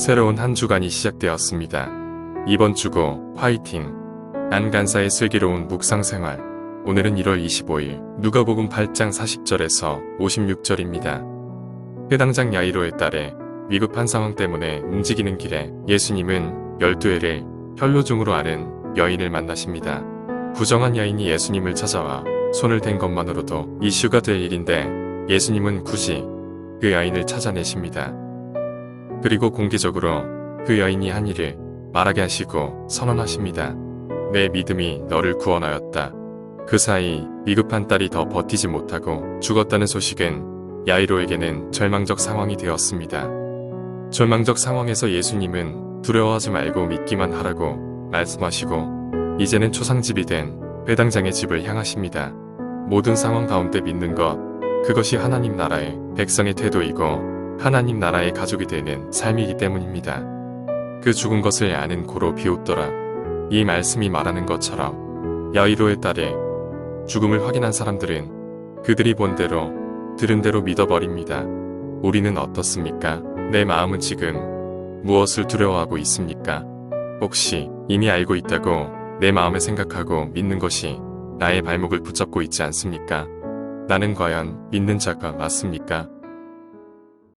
새로운 한 주간이 시작되었습니다. 이번 주고 화이팅. 안 간사의 슬기로운 묵상 생활. 오늘은 1월 25일 누가복음 8장 40절에서 56절입니다. 해당장 야이로의 딸에 위급한 상황 때문에 움직이는 길에 예수님은 12회를 혈로중으로 아는 여인을 만나십니다. 부정한 여인이 예수님을 찾아와 손을 댄 것만으로도 이슈가 될 일인데 예수님은 굳이 그 여인을 찾아내십니다. 그리고 공개적으로 그 여인이 한 일을 말하게 하시고 선언하십니다. 내 믿음이 너를 구원하였다. 그 사이 위급한 딸이 더 버티지 못하고 죽었다는 소식은 야이로에게는 절망적 상황이 되었습니다. 절망적 상황에서 예수님은 두려워하지 말고 믿기만 하라고 말씀하시고 이제는 초상집이 된 회당장의 집을 향하십니다. 모든 상황 가운데 믿는 것, 그것이 하나님 나라의 백성의 태도이고 하나님 나라의 가족이 되는 삶이기 때문입니다. 그 죽은 것을 아는 고로 비웃더라. 이 말씀이 말하는 것처럼 야이로의 딸의 죽음을 확인한 사람들은 그들이 본 대로 들은 대로 믿어버립니다. 우리는 어떻습니까? 내 마음은 지금 무엇을 두려워하고 있습니까? 혹시 이미 알고 있다고 내 마음에 생각하고 믿는 것이 나의 발목을 붙잡고 있지 않습니까? 나는 과연 믿는 자가 맞습니까?